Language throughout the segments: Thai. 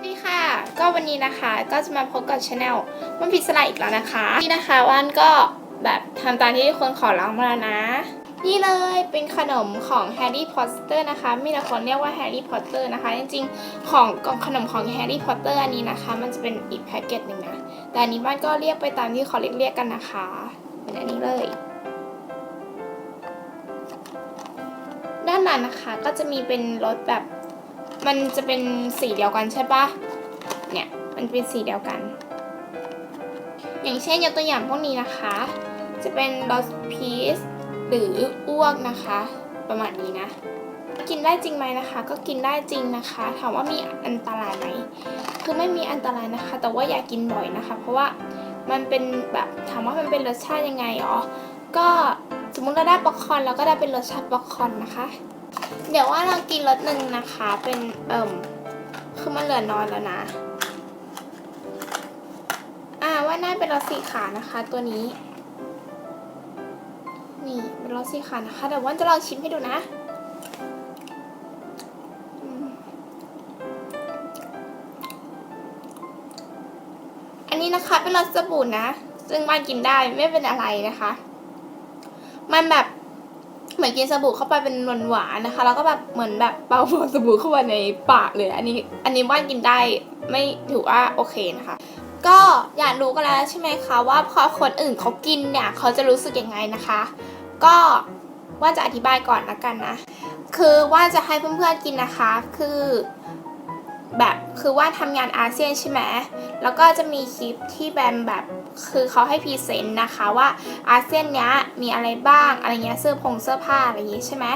วัสดีค่ะ ก็วันนี้นะคะก็จะมาพบกับช anel มันพิศลาอีกแล้วนะคะ นี่นะคะวันก็แบบทำตามที่คนขอร้องมาแล้วนะ นี่เลยเป็นขนมของแฮร์รี่พอตเตอร์นะคะมีแต่คนเรียกว่าแฮร์รี่พอตเตอร์นะคะ จริงๆของกล่องขนมของแฮร์รี่พอตเตอร์อันนี้นะคะ มันจะเป็นอีกแพ็กเกจหนึ่งนะ แต่อันนี้บ้านก็เรียกไปตามที่เขาเรียกกันนะคะ เป็นอันนี้เลยด้านหลังนะคะก็จะมีเป็นรถแบบ มันจะเป็นสีเดียวกันใช่ปะเนี่ย มันเป็นสีเดียวกัน อย่างเช่นยกตัวอย่างพวกนี้นะคะ จะเป็นรสพีชหรืออ้วกนะคะ ประมาณนี้นะ กินได้จริงไหมนะคะ ก็กินได้จริงนะคะ ถามว่ามีอันตรายไหม คือไม่มีอันตรายนะคะ แต่ว่าอย่ากินบ่อยนะคะ เพราะว่ามันเป็นแบบถามว่ามันเป็นรสชาติยังไงอ๋อ ก็สมมุติเราได้ป๊อปคอร์นเราก็ได้เป็นรสชาติป๊อปคอร์นนะคะ เดี๋ยวว่าเรากินรสหนึ่งนะคะ เป็นเอิ่มคือมันเหลือน้อยแล้วนะ อ่าว่าน่าเป็นรสสีขาวนะคะ ตัวนี้ นี่เป็นรสสีขาวนะคะเดี๋ยวว่าจะลองชิมให้ดูนะอันนี้นะคะเป็นรสสบู่นะ ซึ่งว่านกินได้ไม่เป็นอะไรนะคะ มันแบบ เหมือนกินสบู่เข้าไปเป็นหวานหวานนะคะ แล้วก็แบบเหมือนแบบเป่าฟองสบู่เข้าไปในปากเลย อันนี้อันนี้ว่านกินได้ไม่ถือว่าโอเคนะคะก็อยากรู้กันแล้วใช่ไหมคะว่าพอคนอื่นเขากินเนี่ยเขาจะรู้สึกยังไงนะคะ ก็ว่าจะอธิบายก่อนละกันนะ คือว่าจะให้เพื่อนๆกินนะคะ คือแบบคือว่าทำงานอาเซียนใช่ไหมแล้วก็จะมีคลิปที่แบมแบบ คือเขาให้พรีเซนต์นะคะว่าอาเซียนเนี้ยมีอะไรบ้างอะไรเงี้ยเสื้อผงเสื้อผ้าอะไรอย่างงี้ใช่ไหม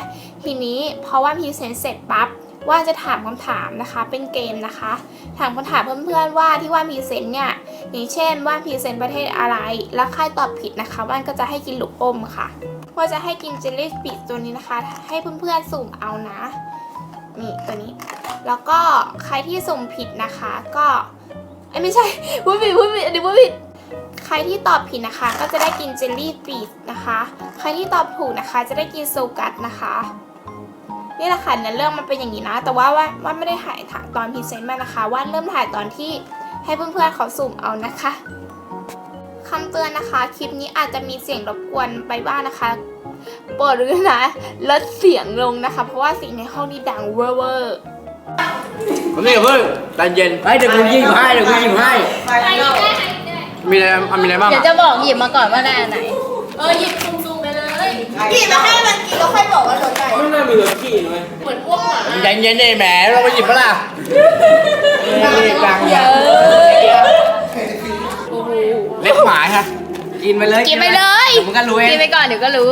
ทีนี้เพราะว่าพรีเซนต์เสร็จปั๊บว่าจะถามคำถามนะคะเป็นเกมนะคะ ถามคำถามเพื่อนๆว่าที่ว่าพรีเซนต์เนี่ยอย่างเช่นว่าพรีเซนต์ประเทศอะไร แล้วใครตอบผิดนะคะว่านก็จะให้กินลูกอมค่ะว่าจะให้กินเจลลี่ปิดตัวนี้นะคะ ให้เพื่อนๆสุ่มเอานะนี่ตัวนี้ แล้วก็ใครที่สุ่มผิดนะคะ ก็เอ้ยไม่ใช่พูดผิดพูดผิดอันนี้พูดผิด ใครที่ตอบผิดนะคะ ก็จะได้กินเจลลี่ฟีดนะคะ ใครที่ตอบถูกนะคะ จะได้กินโซกัสนะคะนี่แหละค่ะเนื้อเรื่องมันเป็นอย่างนี้นะ แต่ว่าว่าว่าไม่ได้ถ่ายตอนพรีเซนต์มานะคะ ว่าเริ่มถ่ายตอนที่ให้เพื่อนๆเขาสุ่มเอานะคะคำเตือนนะคะ คลิปนี้อาจจะมีเสียงรบกวนไปบ้างนะคะโปรดรู้นะลดเสียงลงนะคะ เพราะว่าเสียงในห้องนี้ดังเวอร์เวอร์ผมนี่กับเพื่อนใจเย็นเฮ้ยเดี๋ยวกูยิงให้เดี๋ยวกูยิงให้ มีอะไรมีอะไรบ้างเดี๋ยวอะจะบอกหยิบมาก่อนว่าได้อันไหนกินแล้วให้มันกินแล้วค่อยบอกว่ารสไหนไม่น่ามีรถขี่เลยใจเย็นดิแหมเราไปหยิบปะล่ะนี่กลางยาเล็บหมาฮะกินไปเลยกินไปเลยดี๋วมึงก็รู้เอกินงไปก่อนเดี๋ยวก็รู้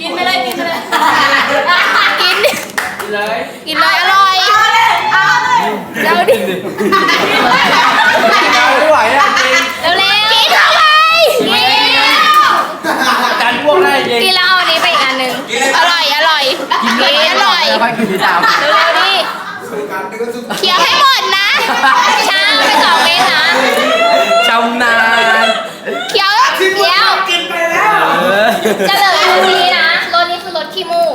กินไปเลยกินไปเลยกิน กินเลยกินเลยอร่อยเร็วดิไม่ไหวแล้วจริงเร็วเร็วกิน เข้าไปกินจานพวกได้จริงกินแล้วเอาอันนี้ไปอีกอันหนึ่งอร่อยอร่อยกินอร่อยแล้วค่อยกินที่ดาวเร็วๆดิเคี้ยวให้หมดนะช้าไปสองเมตรนะชำนาญเคี้ยวเคี้ยวเออจะเหลือรสนี้นะรสนี้คือรสขี้มูก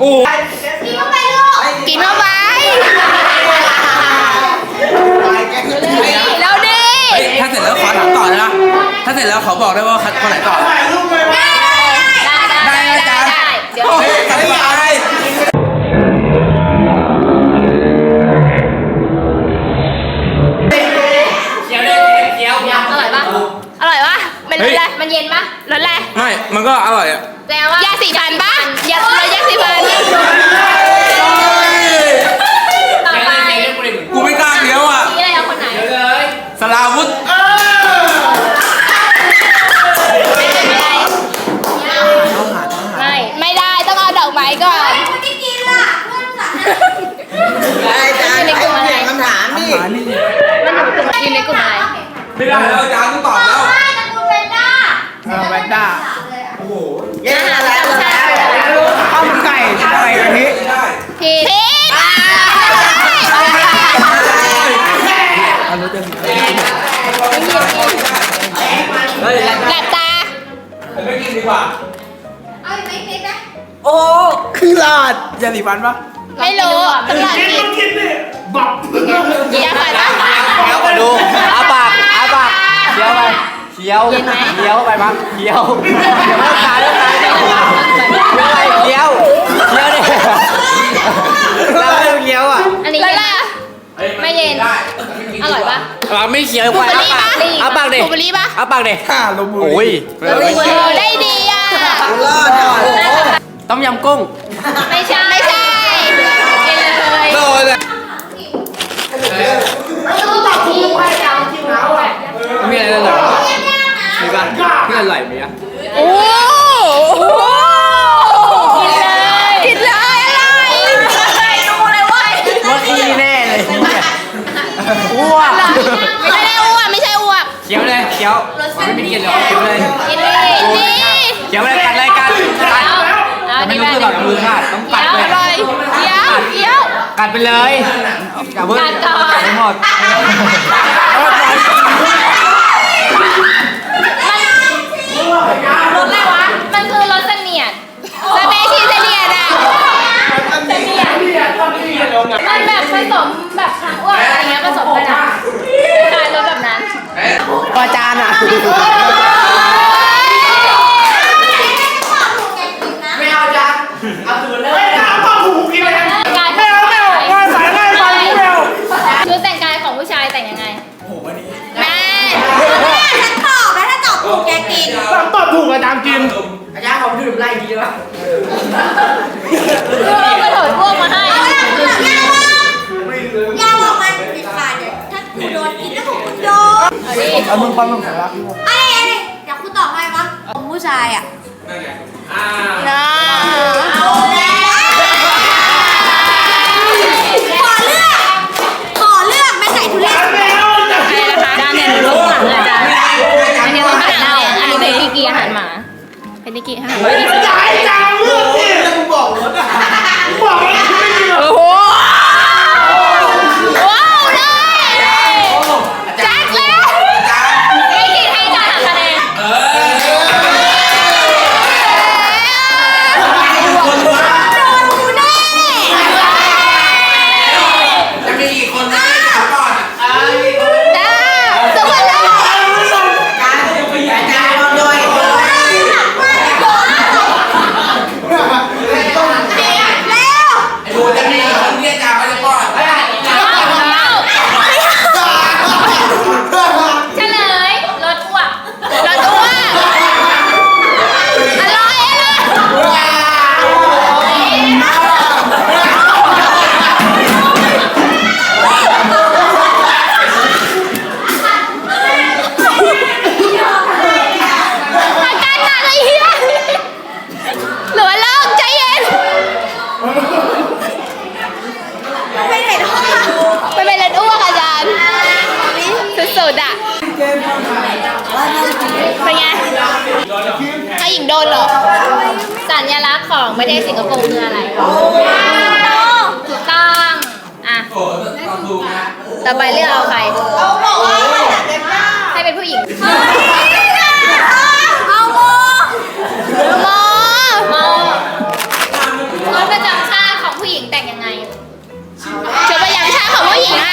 บูกินเข้าไปลูกกินเข้าไปแล้วดีถ้าเสร็จแล้วขอถามต่อนะ ถ้าเสร็จแล้วขอบอกได้ว่าคนไหนต่อ ได้ได้ได้ได้เดี๋ยว อร่อยปะอร่อยปะมันรสอะไรมันเย็นปะรสอะไรไม่ มันก็อร่อยอะแปลว่ายาสีฟันปะ คือหลอดยาสีฟันปะไม่รู้ต้องลองกินยาฟันปะเคี้ยวไปดูอาปากอาปากเคี้ยวไปเคี้ยวเคี้ยวไปมั้งเคี้ยวเคี้ยวตายแล้วตายแล้วเคี้ยวเคี้ยวดิแล้วไม่ต้องเคี้ยวอะอันนี้แล้วเย็นล่ะปะไม่เย็นอร่อยปะปากไม่เคี้ยวบูไปเบออารี่ปาปะกอาปากดิบูเบอรี่ปะอาปากดิโอ้ยโอ้ได้ดีอะต้มยำกุ้ง ไม่ใช่ ไม่ใช่กินเลยโดนเลยมีอะไรอร่อยมีป่ะมีอร่อยไหมอะโอ้กินเลยกินเลยอะไรว่าขี้แน่เลยอ้วกไม่ได้อ้วกไม่ใช่อ้วกเคี้ยวเลยเคี้ยวไม่มีกลิ่นหรอกเคี้ยวเลยกินเลยนี่เคี้ยวเลยกัดเลย ไม่ที่รู้แม่ตัวหรอกมือขาดต้องกัดเลยอร่อยเคี้ยวเคี้ยวกัดไปเลยกัดเพิ่งกัดไปหมดรส คุณโดนกินแล้วผมคุณโดนเอามึงความต้องแข็งรักอะไอะไรเดี๋ยวคุณตอบให้ปะผมผู้ชายอะนะเอาแล้วขอเลือกขอเลือกไม่ใส่ทุเรศอะไรนะคะจานเนี่ยหนูรู้หลังอาจารย์อันนี้เป็นอาหารเน่าอันนี้เป็นกีกีอาหารหมาเป็นนิกิฮะโเป็นไงใครหญิงโดนเหรอ สัญลักษณ์ของประเทศสิงคโปร์คืออะไรถูกต้องอะโอ้ตอบถูกนะต่อไปเลือกเอาใครเอาบอกว่าให้เป็นผู้หญิงเอาโมมอมอรถประจำชาติของผู้หญิงแต่งยังไงชุดประจำชาติของผู้หญิงอะ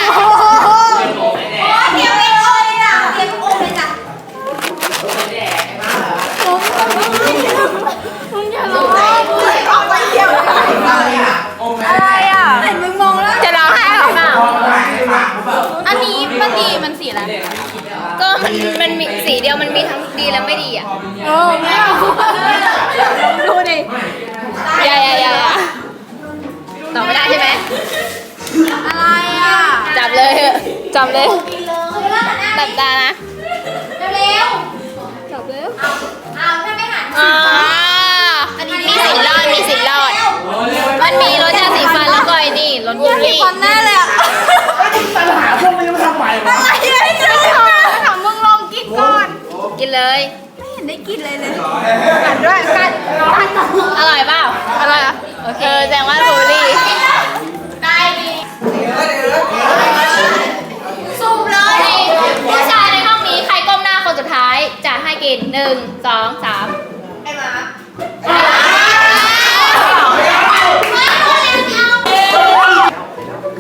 อะไรอะมึงมองแล้วจะร้องไห้หรอเปล่าอันนี้ปฏิมันสีอะไรก็มันมีสีเดียวมันมีทั้งดีและไม่ดีอะโอ้ไดูดิอหญ่าตอบไม่ได้ใช่ไหมอะไรอะจับเลยจับเลยจัดตานะ รสบูรี่คนแน่เลยอะปัญหาพวกนี้มันทำไมวะอะไรเนี่ยถามมึงลองกินก่อน กินเลย ไม่เห็นได้กินเลยเลยกัดด้วยกัดอร่อยเปล่าอร่อยอะโอเคแสดงว่าบูรี่ได้ดีสูบเลยผู้ชายในห้องนี้ใครก้มหน้าคนสุดท้ายจะให้กินหนึ่งสองสาม ไอ้หมา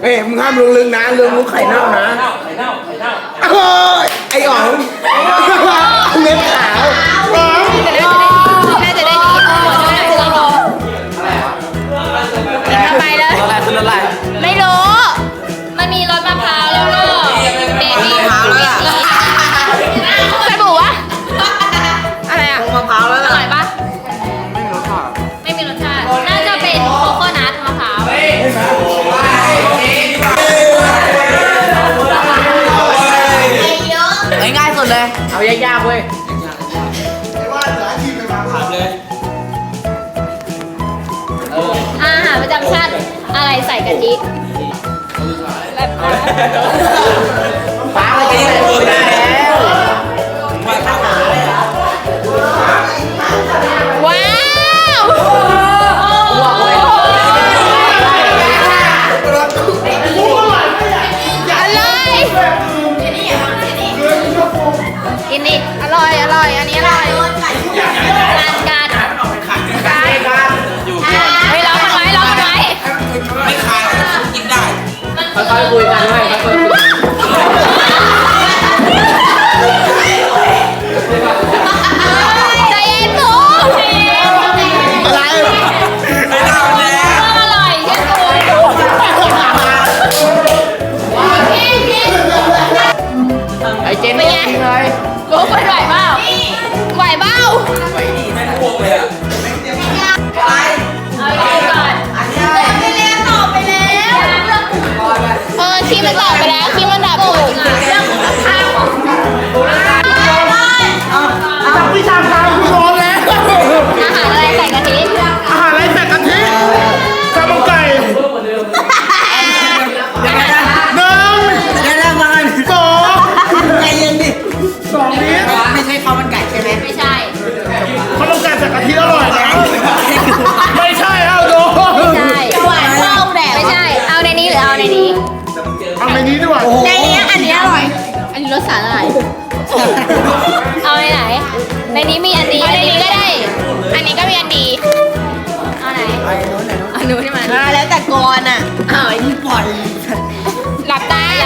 เฮ้ยมึงห้ามลงลึงนะลึงมุกไข่เน่านะไข่เน่าไข่เน่าเฮ้ยไอ้อ๋องเม็ดขา ส่กะทิแบบฟ้าเมื่อกี้พูดได้แล้วว้าว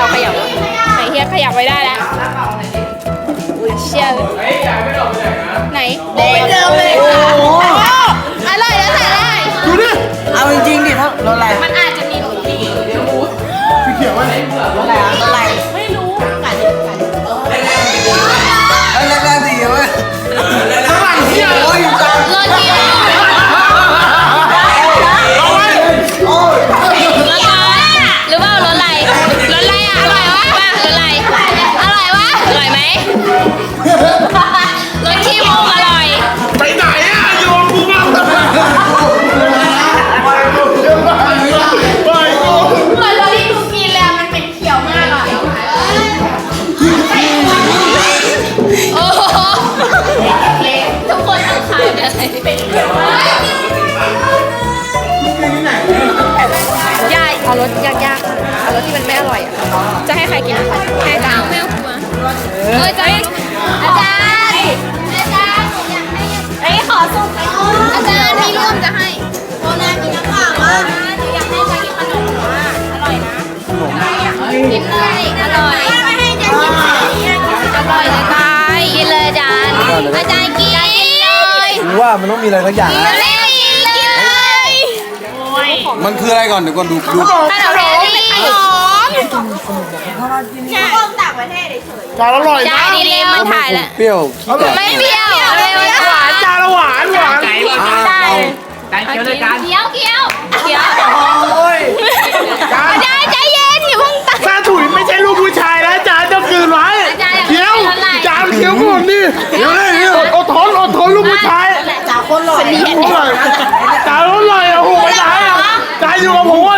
บตาขยับขยับไหนเฮียขยับไว้ได้แล้วเชียร์ไหนเดิมเดิมเลยค่ะอร่อยแล้วใส่ได้ดูดิเอาจริงๆดิถ้ารถอะไร รสที่มันไม่อร่อยอะจะให้ใครกินให้อาจารย์ไม่เอาหัวเออจะให้อาจารย์อาจารย์หนูอยากให้เอ้ยขอส่งไปอาจารย์มีร่วมจะให้โบราณกินน้ำเปล่าอะหนูอยากให้อาจารย์กินขนมอะอร่อยนะกินเลยอร่อยไม่ให้จะกินอะไรเนี่ยอร่อยจะตายกินเลยอาจารย์อาจารย์กินเลยว่ามันต้องมีอะไรสักอย่างกินะเลยกินเลยมันคืออะไรก่อนเดี๋ยวก่อนดูดู ขนมเรนนี่ หอม กองต่างประเทศเฉยจานอร่อยจานะนนี้เลี้ยงมันถ่ายแล้ว เปรี้ยวอร่อยไม่เปรี้ยวเลยมันหวานจานละหวานหวานได้การเคี้ยวด้วยกันเคี้ยวเคี้ยวเคี้ยวโอ้ยจานอาจารย์ใจเย็นอย่าเพิ่งตัดซาถุยไม่ใช่ลูกผู้ชายนะจานเจ้าคืนไว้อาจารย์อย่าเคี้ยวเพิ่งตัดจานเคี้ยวก่อนดิเคี้ยวเลยเคี้ยวอดทนอดทนลูกผู้ชายๆจากคนหล่ออร่อยจานอร่อยอะโอ้โหไม่ได้ อะจานอยู่กับผมอะ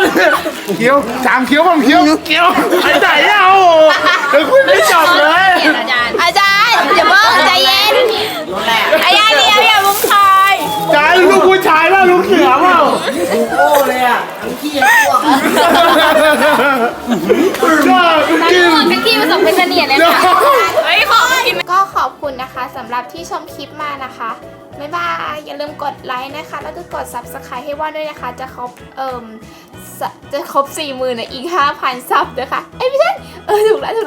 เคี้ยวจามเคี้ยวผมเคี้ยวเคี้ยวไอ้ไหนอะโอ้โหเดี๋ยวคุยไม่จบเลยอาจารย์อาจารย์อย่าเพิ่งใจเย็นอาจารย์เดียวอย่าเพิ่งทายจานลูกผู้ชายว่าลูกเสือเปล่าโอ้เลยอะทั้งขี้ทั้งพวกชอบกินเป็นที่ผสมเป็นเสนียดเลยค่ะเฮ้ยขอกินก็ขอบคุณนะคะสำหรับที่ชมคลิปมานะคะ บ๊ายบาย อย่าลืมกดไลค์นะคะ แล้วก็กด subscribe ให้ว่านด้วยนะคะ จะครบเอ่มจะครบ4ี่หมื่นอีก 5,000 ซับนะคะ เอ้ยไม่ใช่ เออ ถูกแล้วถูกแล้ว